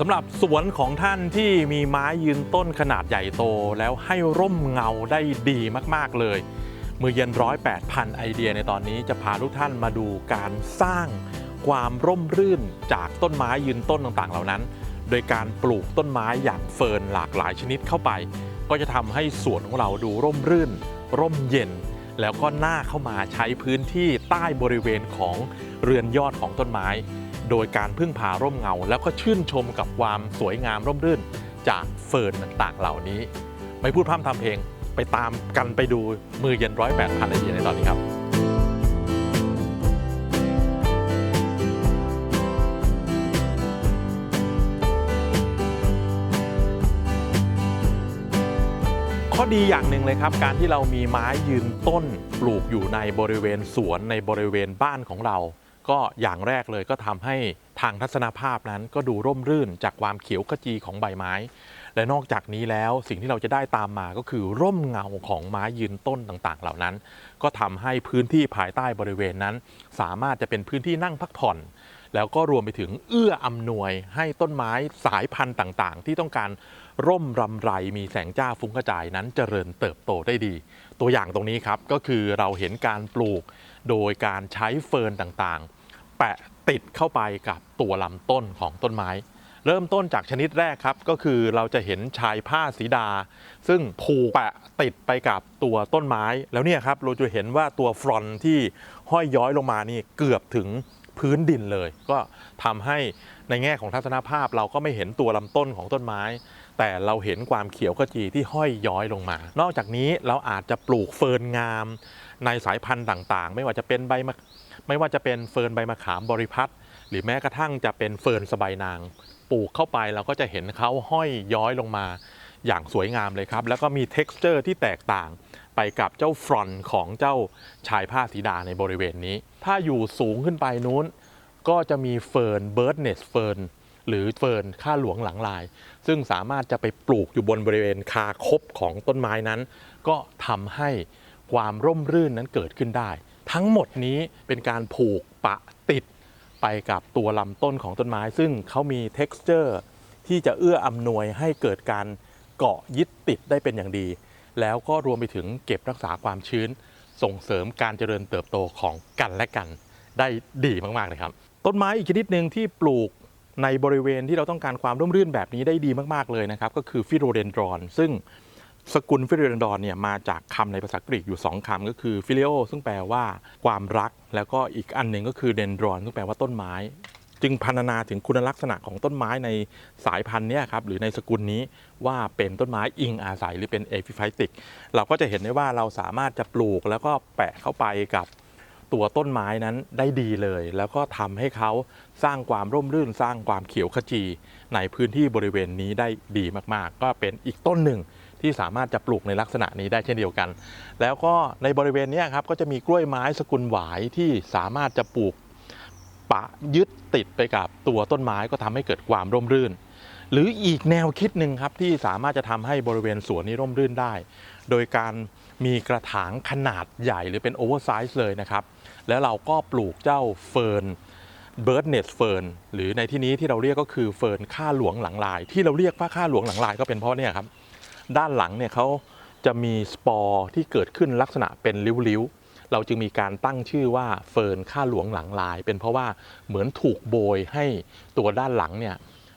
สำหรับสวนของท่านที่มีไม้ยืนต้นขนาดใหญ่โต แล้วให้ร่มเงาได้ดีมากๆเลย มือเย็นร้อยแปดพันไอเดียในตอนนี้จะพาทุกท่านมาดูการสร้างความร่มรื่นจากต้นไม้ยืนต้นต่างๆ เหล่านั้น โดยการปลูกต้นไม้อย่างเฟิร์นหลากหลายชนิดเข้าไป ก็จะทำให้สวนของเราดูร่มรื่น ร่มเย็น แล้วก็หน่าเข้ามาใช้พื้นที่ใต้บริเวณของเรือนยอดของต้นไม้ โดยการพึ่งพาร่มเงา แล้วก็ชื่นชมกับความสวยงามร่มรื่น จากเฟิร์นต่างๆเหล่านี้ ไม่พูดพร่ำทำเพลงไปตามกันไปดูมือเย็นร้อยแปดพันไอเดีในตอนนี้ครับข้อดีอย่างหนึ่งเลยครับ การที่เรามีไม้ยืนต้นปลูกอยู่ในบริเวณสวนในบริเวณบ้านของเรา ก็อย่างแรกเลยก็ทำให้ทางทัศนภาพนั้นก็ดูร่มรื่นจากความเขียวขจีของใบไม้ และนอกจากนี้แล้วสิ่งที่เราจะได้ตามมาก็คือร่มเงาของไม้ยืนต้นต่างๆ เหล่านั้น ก็ทำให้พื้นที่ภายใต้บริเวณนั้น สามารถจะเป็นพื้นที่นั่งพักผ่อน แล้วก็รวมไปถึงเอื้ออำนวยให้ต้นไม้สายพันธุ์ต่างๆ ที่ต้องการร่มรำไรมีแสงจ้าฟุ้งกระจายนั้นเจริญเติบโตได้ดี ตัวอย่างตรงนี้ครับก็คือเราเห็นการปลูก โดยการใช้เฟิร์นต่างๆ แปะติดเข้าไปกับตัวลำต้นของต้นไม้ เริ่มต้นจากชนิดแรกครับ ก็คือเราจะเห็นชายผ้าสีดา ซึ่งผูกแปะติดไปกับตัวต้นไม้ แล้วเนี่ยครับเราจะเห็นว่าตัวฟรอนที่ห้อยย้อยลงมานี่เกือบถึงพื้นดินเลย ก็ทำให้ในแง่ของทัศนภาพเราก็ไม่เห็นตัวลำต้นของต้นไม้ แต่เราเห็นความเขียวขจีที่ห้อยย้อยลงมา นอกจากนี้เราอาจจะปลูกเฟิร์นงาม ในสายพันธุ์ต่างๆ ไม่ว่าจะเป็นใบมะ ไม่ว่าจะเป็นเฟิร์นใบมะขามบริพัตรหรือแม้กระทั่งจะเป็นเฟิร์นสบายนาง ปลูกเข้าไปเราก็จะเห็นเขาห้อยย้อยลงมาอย่างสวยงามเลยครับ แล้วก็มี t e x t อร์ที่แตกต่างไปกับเจ้าฟรอนของเจ้าชายผ้าสีดาในบริเวณนี้ ถ้าอยู่สูงขึ้นไปนู้น ก็จะมีเฟิร์นเบิร์ดเนสเฟิร์นหรือเฟิร์นข้าหลวงหลังลาย ซึ่งสามารถจะไปปลูกอยู่บนบริเวณคาคบของต้นไม้นั้น ก็ทำให้ความร่มรื่นนั้นเกิดขึ้นได้ ทั้งหมดนี้เป็นการผูกปะติดไปกับตัวลำต้นของต้นไม้ ซึ่งเขามี t e x t อร์ที่จะเอื้ออำนวยให้เกิดการเกาะยึดติดได้เป็นอย่างดี แล้วก็รวมไปถึงเก็บรักษาความชื้น ส่งเสริมการเจริญเติบโตของกันและกัน ได้ดีมาก ๆ เลยครับ ต้นไม้อีกชนิดหนึ่งที่ปลูกในบริเวณที่เราต้องการความร่มรื่นแบบนี้ได้ดีมาก ๆ เลยนะครับ ก็คือฟิโรเดนดรอน ซึ่ง สกุลฟิโรเดนดอนเนี่ยมาจากคำในภาษากรีกอยู่ 2คำก็คือฟิเลโอซึ่งแปลว่าความรัก แล้วก็อีกอันหนึ่งก็คือเดนดรอนซึ่งแปลว่าต้นไม้ จึงพรรณนาถึงคุณลักษณะของต้นไม้ในสายพันธุ์นี้ครับหรือในสกุลนี้ว่าเป็นต้นไม้อิงอาศัยหรือเป็นเอพิไฟติก เราก็จะเห็นได้ว่าเราสามารถจะปลูกแล้วก็แปะเข้าไปกับตัวต้นไม้นั้นได้ดีเลย แล้วก็ทำให้เขาสร้างความร่มรื่นสร้างความเขียวขจี ในพื้นที่บริเวณนี้ได้ดีมากๆ ก็เป็นอีกต้นหนึ่ง ที่สามารถจะปลูกในลักษณะนี้ได้เช่นเดียวกัน แล้วก็ในบริเวณนี้ครับก็จะมีกล้วยไม้สกุลหวายที่สามารถจะปลูกปะยึดติดไปกับตัวต้นไม้ก็ทำให้เกิดความร่มรื่น หรืออีกแนวคิดหนึ่งครับที่สามารถจะทำให้บริเวณสวนนี้ร่มรื่นได้ โดยการมีกระถางขนาดใหญ่หรือเป็นโอเวอร์ไซส์เลยนะครับ แล้วเราก็ปลูกเจ้าเฟิร์นเบิร์ดเนสเฟิร์นหรือในที่นี้ที่เราเรียกก็คือเฟิร์นข้าหลวงหลังลาย ที่เราเรียกว่าข้าหลวงหลังลายก็เป็นเพราะเนี่ยครับ ด้านหลังเนี่ยเขาจะมีสปอร์ที่เกิดขึ้นลักษณะเป็นริ้วๆ เราจึงมีการตั้งชื่อว่าเฟิร์นข้าหลวงหลังลาย เป็นเพราะว่าเหมือนถูกโบยให้ตัวด้านหลังเนี่ย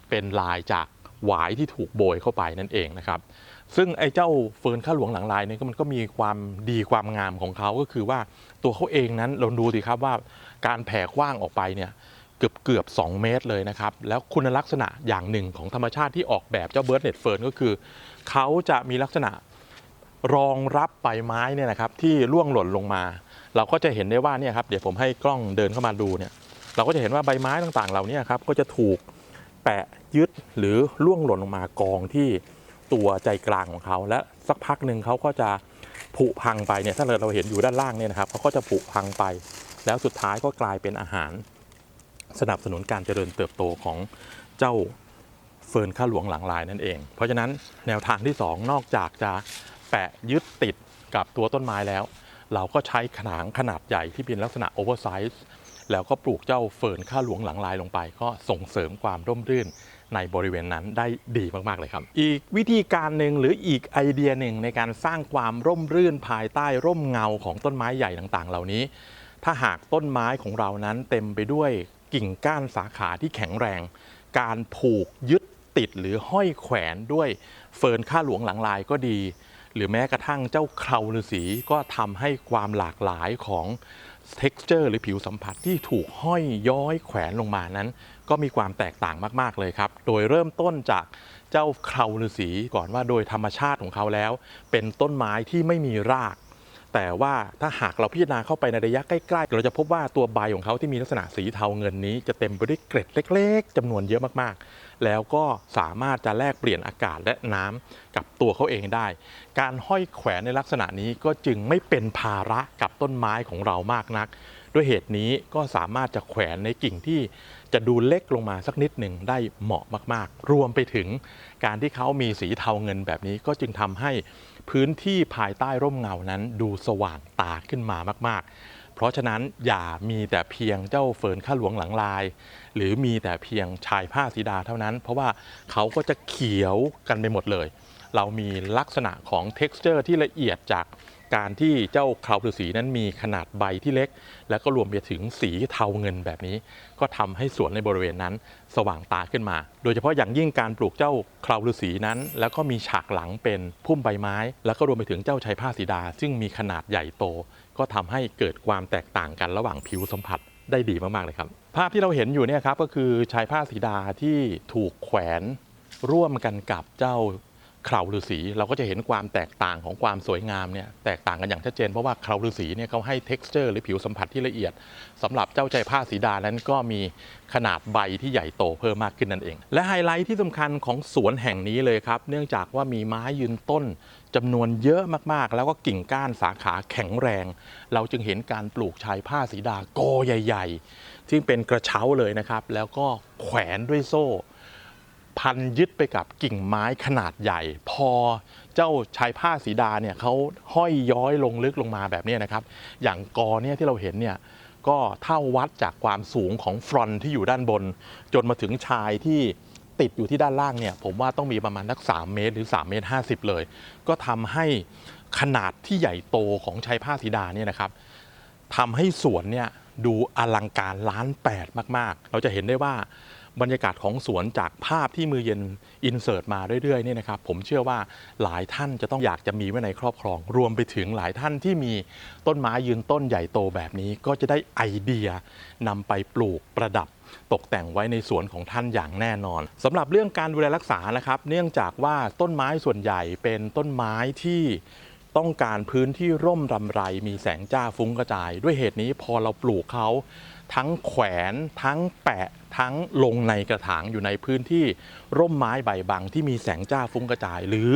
เป็นลายจากหวายที่ถูกโบยเข้าไปนั่นเองนะครับ ซึ่งไอ้เจ้าเฟิร์นข้าหลวงหลังลายเนี่ยก็มันก็มีความดีความงามของเขาก็คือว่าตัวเขาเองนั้นเราดูสิครับว่าการแผ่กว้างออกไปเนี่ยเกือบเกือบ 2 เมตรเลยนะครับ แล้วคุณลักษณะอย่างหนึ่งของธรรมชาติที่ออกแบบเจ้าเบิร์ดเน็ตเฟิร์นก็คือ เขาจะมีลักษณะรองรับใบไม้เนี่ยนะครับที่ร่วงหล่นลงมา เราก็จะเห็นได้ว่าเนี่ยครับเดี๋ยวผมให้กล้องเดินเข้ามาดูเนี่ยเราก็จะเห็นว่าใบไม้ต่างๆเหล่านี้ครับก็จะถูกแปะยึดหรือร่วงหล่นลงมากองที่ตัวใจกลางของเขา และสักพักหนึ่งเขาก็จะผุพังไปเนี่ยถ้าเราเห็นอยู่ด้านล่างเนี่ยนะครับเขาก็จะผุพังไป แล้วสุดท้ายก็กลายเป็นอาหาร สนับสนุนการเจริญเติบโตของเจ้า เฟิร์นข้าหลวงหลังลายนั่นเอง เพราะฉะนั้นแนวทางที่ 2 นอกจากจะแปะยึดติดกับตัวต้นไม้แล้ว เราก็ใช้ขนางขนาดใหญ่ที่เป็นลักษณะโอเวอร์ไซส์แล้วก็ปลูกเจ้าเฟิร์นข้าหลวงหลังลายลงไป ก็ส่งเสริมความร่มรื่นในบริเวณนั้นได้ดีมาก ๆ เลยครับ อีกวิธีการหนึ่งหรืออีกไอเดียหนึ่งในการสร้างความร่มรื่นภายใต้ร่มเงาของต้นไม้ใหญ่ต่างๆ เหล่านี้ ถ้าหากต้นไม้ของเรานั้นเต็มไปด้วยกิ่งก้านสาขาที่แข็งแรง การผูกยึด ติดหรือห้อยแขวนด้วยเฟิร์นข้าหลวงหลังลายก็ดี หรือแม้กระทั่งเจ้าเคราฤาษีก็ทำให้ความหลากหลายของ texture หรือผิวสัมผัสที่ถูกห้อยย้อยแขวนลงมานั้น ก็มีความแตกต่างมาก ๆ เลยครับ โดยเริ่มต้นจากเจ้าเคราฤาษีก่อนว่าโดยธรรมชาติของเขาแล้ว เป็นต้นไม้ที่ไม่มีราก แต่ว่าถ้าหากเราพิจารณาเข้าไปในระยะใกล้ๆ เราจะพบว่าตัวใบของเขาที่มีลักษณะสีเทาเงินนี้ จะเต็มไปด้วยเกล็ดเล็ก ๆจำนวนเยอะมากๆ แล้วก็สามารถจะแลกเปลี่ยนอากาศและน้ำกับตัวเขาเองได้ การห้อยแขวนในลักษณะนี้ก็จึงไม่เป็นภาระกับต้นไม้ของเรามากนัก ด้วยเหตุนี้ก็สามารถจะแขวนในกิ่งที่จะดูเล็กลงมาสักนิดหนึ่งได้เหมาะมาก ๆ รวมไปถึงการที่เขามีสีเทาเงินแบบนี้ก็จึงทำให้พื้นที่ภายใต้ร่มเงานั้นดูสว่างตาขึ้นมามาก ๆ เพราะฉะนั้นอย่ามีแต่เพียงเจ้าเฟิร์นข้าหลวงหลังลาย หรือมีแต่เพียงชายผ้าสีดาเท่านั้น เพราะว่าเขาก็จะเขียวกันไปหมดเลย เรามีลักษณะของ t e x t อร์ที่ละเอียดจาก การที่เจ้าเคราฤาษีนั้นมีขนาดใบที่เล็ก แล้วก็รวมไปถึงสีเทาเงินแบบนี้ ก็ทำให้สวนในบริเวณนั้นสว่างตาขึ้นมา โดยเฉพาะอย่างยิ่งการปลูกเจ้าเคราฤาษีนั้น แล้วก็มีฉากหลังเป็นพุ่มใบไม้ แล้วก็รวมไปถึงเจ้าชัยผ้าสีดา ซึ่งมีขนาดใหญ่โต ก็ทำให้เกิดความแตกต่างกันระหว่างผิวสัมผัสได้ดีมากๆเลยครับ ภาพที่เราเห็นอยู่เนี่ยครับก็คือชายผ้าสีดาที่ถูกแขวนร่วมกันกับเจ้า เคราฤาษีเราก็จะเห็นความแตกต่างของความสวยงามเนี่ยแตกต่างกันอย่างชัดเจนเพราะว่าเคราฤาษีเนี่ยเขาให้ t e x t อร์หรือผิวสัมผัสที่ละเอียดสำหรับเจ้าใจผ้าสีดานั้นก็มีขนาดใบที่ใหญ่โตเพิ่มมากขึ้นนั่นเอง และไฮไลท์ที่สำคัญของสวนแห่งนี้เลยครับ เนื่องจากว่ามีไม้ยืนต้นจำนวนเยอะมากๆ แล้วก็กิ่งก้านสาขาแข็งแรง เราจึงเห็นการปลูกชายผ้าสีดากอใหญ่ ๆ ซึ่งเป็นกระเช้าเลยนะครับแล้วก็แขวนด้วยโซ่ พันยึดไปกับกิ่งไม้ขนาดใหญ่ พอเจ้าชายผ้าสีดาเนี่ยเขาห้อยย้อยลงลึกลงมาแบบนี้นะครับ อย่างกอเนี่ยที่เราเห็นเนี่ยก็เท่าวัดจากความสูงของฟรอนที่อยู่ด้านบน จนมาถึงชายที่ติดอยู่ที่ด้านล่างเนี่ยผมว่าต้องมีประมาณนัก 3 เมตร หรือ 3 เมตร 50 เลย ก็ทำให้ขนาดที่ใหญ่โตของชายผ้าสีดาเนี่ยนะครับทำให้สวนเนี่ยดูอลังการล้านแปดมาก ๆ เราจะเห็นได้ว่า บรรยากาศของสวนจากภาพที่มือเย็นอินเสิร์ตมาเรื่อยๆเนี่ยนะครับผมเชื่อว่าหลายท่านจะต้องอยากจะมีไว้ในครอบครอง รวมไปถึงหลายท่านที่มีต้นไม้ยืนต้นใหญ่โตแบบนี้ ก็จะได้ไอเดียนำไปปลูกประดับตกแต่งไว้ในสวนของท่านอย่างแน่นอนสำหรับเรื่องการดูแลรักษานะครับ เนื่องจากว่าต้นไม้ส่วนใหญ่เป็นต้นไม้ที่ต้องการพื้นที่ร่มรำไรมีแสงจ้าฟุ้งกระจาย ด้วยเหตุนี้พอเราปลูกเขา ทั้งแขวนทั้งแปะ ทั้งลงในกระถางอยู่ในพื้นที่ร่มไม้ใบบังที่มีแสงจ้าฟุ้งกระจาย หรือ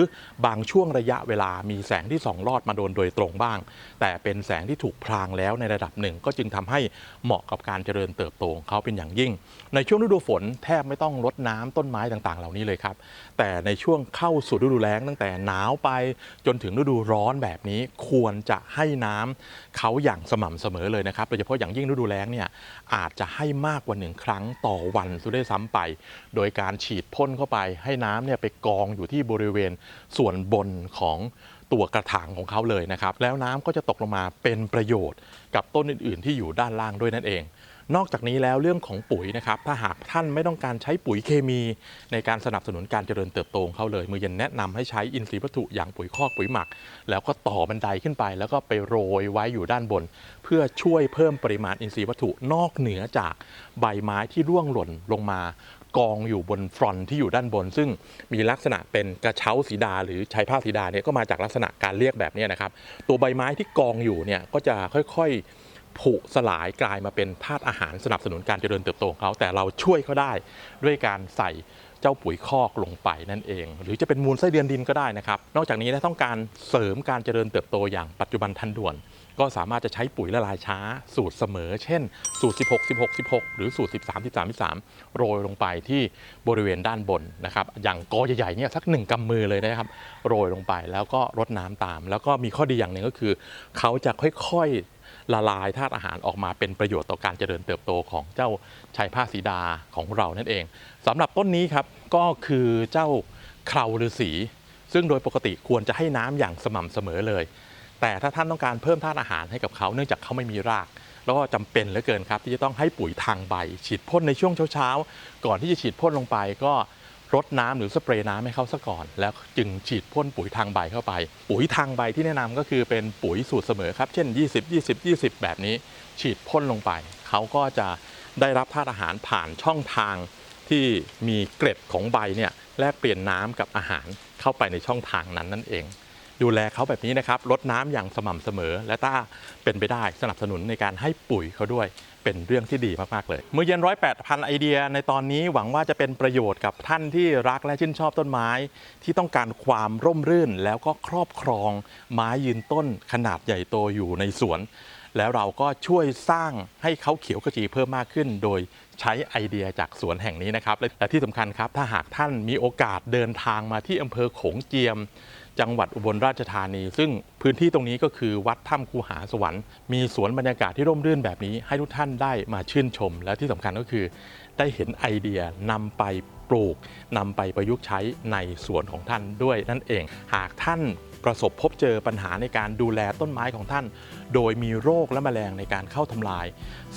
บางช่วงระยะเวลามีแสงที่ส่องลอดมาโดนโดยตรงบ้าง แต่เป็นแสงที่ถูกพรางแล้วในระดับหนึ่ง ก็จึงทำให้เหมาะกับการเจริญเติบโตของเขาเป็นอย่างยิ่ง ในช่วงฤดูฝนแทบไม่ต้องรดน้ำต้นไม้ต่างๆ เหล่านี้เลยครับ แต่ในช่วงเข้าสู่ฤดูแล้งตั้งแต่หนาวไปจนถึงฤดูร้อนแบบนี้ควรจะให้น้ำเขาอย่างสม่ำเสมอเลยนะครับโดยเฉพาะอย่างยิ่งฤดูแล้งเนี่ยอาจจะให้มากกว่าหนึ่งครั้งต่อวันซะด้วยซ้ำไป โดยการฉีดพ่นเข้าไปให้น้ำเนี่ยไปกองอยู่ที่บริเวณส่วนบนของตัวกระถางของเขาเลยนะครับ แล้วน้ำก็จะตกลงมาเป็นประโยชน์กับต้นอื่นๆ ที่อยู่ด้านล่างด้วยนั่นเอง นอกจากนี้แล้วเรื่องของปุ๋ยนะครับถ้าหากท่านไม่ต้องการใช้ปุ๋ยเคมี ในการสนับสนุนการเจริญเติบโตของเขาเลย มือเย็นแนะนำให้ใช้อินทรีย์วัตถุอย่างปุ๋ยคอกปุ๋ยหมัก แล้วก็ต่อบันไดขึ้นไป แล้วก็ไปโรยไว้อยู่ด้านบน เพื่อช่วยเพิ่มปริมาณอินทรีย์วัตถุนอกเหนือจากใบไม้ที่ร่วงหล่นลงมากองอยู่บนฟรอนที่อยู่ด้านบน ซึ่งมีลักษณะเป็นกระเช้าสีดา หรือชายผ้าสีดาเนี่ยก็มาจากลักษณะการเรียกแบบนี้นะครับ ตัวใบไม้ที่กองอยู่เนี่ยก็จะค่อยๆ ผุสลายกลายมาเป็นธาตุอาหารสนับสนุนการเจริญเติบโตของเขา แต่เราช่วยเขาได้ด้วยการใส่เจ้าปุ๋ยคอกลงไปนั่นเอง หรือจะเป็นมูลไส้เดือนดินก็ได้นะครับ นอกจากนี้ถ้าต้องการเสริมการเจริญเติบโตอย่างปัจจุบันทันด่วน ก็สามารถจะใช้ปุ๋ยละลายช้า สูตรเสมอ เช่น สูตร 16 16 16 หรือสูตร 13 13 13 โรยลงไปที่บริเวณด้านบนนะครับอย่างกอใหญ่ๆเนี่ยสักหนึ่งกำมือเลยนะครับโรยลงไปแล้วก็รดน้ำตาม แล้วก็มีข้อดีอย่างหนึ่งก็คือ เขาจะค่อยๆ ละลายธาตุอาหารออกมาเป็นประโยชน์ต่อการเจริญเติบโตของเจ้าชัยผ้าสีดาของเรานั่นเองสำหรับต้นนี้ครับก็คือเจ้าเคราฤาษีซึ่งโดยปกติควรจะให้น้ำอย่างสม่ำเสมอเลย แต่ถ้าท่านต้องการเพิ่มธาตุอาหารให้กับเขาเนื่องจากเขาไม่มีรากแล้วก็จำเป็นเหลือเกินครับ ที่จะต้องให้ปุ๋ยทางใบ ฉีดพ่นในช่วงเช้าๆก่อนที่จะฉีดพ่นลงไปก็ รดน้ำหรือสเปรย์น้ำให้เขาซะก่อน แล้วจึงฉีดพ่นปุ๋ยทางใบเข้าไป ปุ๋ยทางใบที่แนะนำก็คือเป็นปุ๋ยสูตรเสมอครับ เช่น 20 20 20 แบบนี้ ฉีดพ่นลงไป เขาก็จะได้รับธาตุอาหารผ่านช่องทางที่มีเกล็ดของใบเนี่ยแลกเปลี่ยนน้ำกับอาหารเข้าไปในช่องทางนั้นนั่นเอง ดูแลเขาแบบนี้นะครับลดน้ำอย่างสม่ำเสมอ และถ้าเป็นไปได้สนับสนุนในการให้ปุ๋ยเขาด้วย เป็นเรื่องที่ดีมากๆเลยมือเย็นร้อยแปดพันไอเดียในตอนนี้หวังว่าจะเป็นประโยชน์กับท่านที่รักและชื่นชอบต้นไม้ ที่ต้องการความร่มรื่น แล้วก็ครอบครองไม้ยืนต้นขนาดใหญ่โตอยู่ในสวน แล้วเราก็ช่วยสร้างให้เขาเขียวขจีเพิ่มมากขึ้น โดยใช้ไอเดียจากสวนแห่งนี้นะครับและที่สำคัญครับ ถ้าหากท่านมีโอกาสเดินทางมาที่อำเภอโขงเจียม จังหวัดอุบลราชธานี ซึ่ง พื้นที่ตรงนี้ก็คือวัดถ้ำคูหาสวรรค์ มีสวนบรรยากาศที่ร่มรื่นแบบนี้ ให้ทุกท่านได้มาชื่นชม และที่สำคัญก็คือได้เห็นไอเดียนำไปปลูกนำไปประยุกต์ใช้ในสวนของท่านด้วยนั่นเอง หากท่านประสบพบเจอปัญหาในการดูแลต้นไม้ของท่าน โดยมีโรคและแมลงในการเข้าทำลาย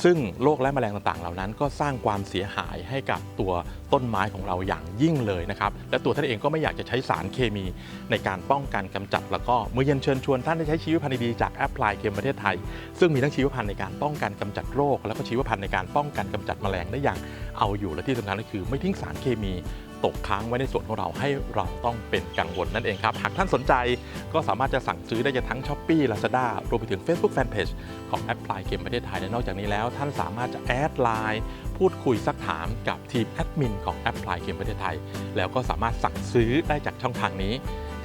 ซึ่งโรคและแมลงต่างๆ เหล่านั้นก็สร้างความเสียหายให้กับตัวต้นไม้ของเราอย่างยิ่งเลยนะครับ และตัวท่านเองก็ไม่อยากจะใช้สารเคมีในการป้องกันกำจัด แล้วก็เมื่อเย็นเชิญชวนท่านได้ใช้ชีวพันธุ์ดีจากแอปพลายเคมประเทศไทย ซึ่งมีทั้งชีวพันธุ์ในการป้องกันกำจัดโรค แล้วก็ชีวพันธุ์ในการป้องกันกำจัดแมลงได้อย่างเอาอยู่และที่สำคัญก็คือไม่ทิ้งสารเคมีตกค้างไว้ในส่วนของเราให้เราต้องเป็นกังวลนั่นเองครับ หากท่านสนใจก็สามารถจะสั่งซื้อได้จากทั้ง s h อ p e e Lazada รวมไปถึง Facebook Fanpage ของ Apply เกมประเทศไทยและนอกจากนี้แล้ว ท่านสามารถจะแอดไลน์พูดคุยซักถามกับทีมแอดมินของ Apply เกมประเทศไทย แล้วก็สามารถสั่งซื้อได้จากช่องทางนี้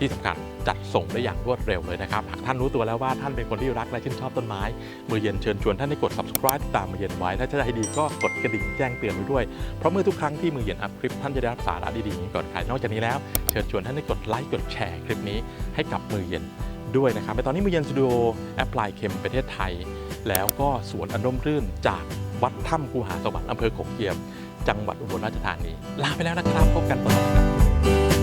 ที่สำคัญจัดส่งได้อย่างรวดเร็วเลยนะครับ หากท่านรู้ตัวแล้วว่าท่านเป็นคนที่รักและชื่นชอบต้นไม้ มือเย็นเชิญชวนท่านให้กด subscribe ตามมือเย็นไว้ ถ้าจะให้ดีก็กดกระดิ่งแจ้งเตือนไว้ด้วย เพราะเมื่อทุกครั้งที่มือเย็นอัพคลิปท่านจะได้รับสาระดีๆนี้ก่อนใคร นอกจากนี้แล้ว เชิญชวนท่านให้กดไลค์กดแชร์คลิปนี้ให้กับมือเย็นด้วยนะครับในตอนนี้มือเย็นสตูดิโอแอปพลายเคมประเทศไทย แล้วก็สวนอันร่มรื่นจากวัดถ้ำกูหาสวรรค์อำเภอโขงเจียม จังหวัดอุบลราชธานี ลาไปแล้วนะครับ พบกันตอนหน้าครับ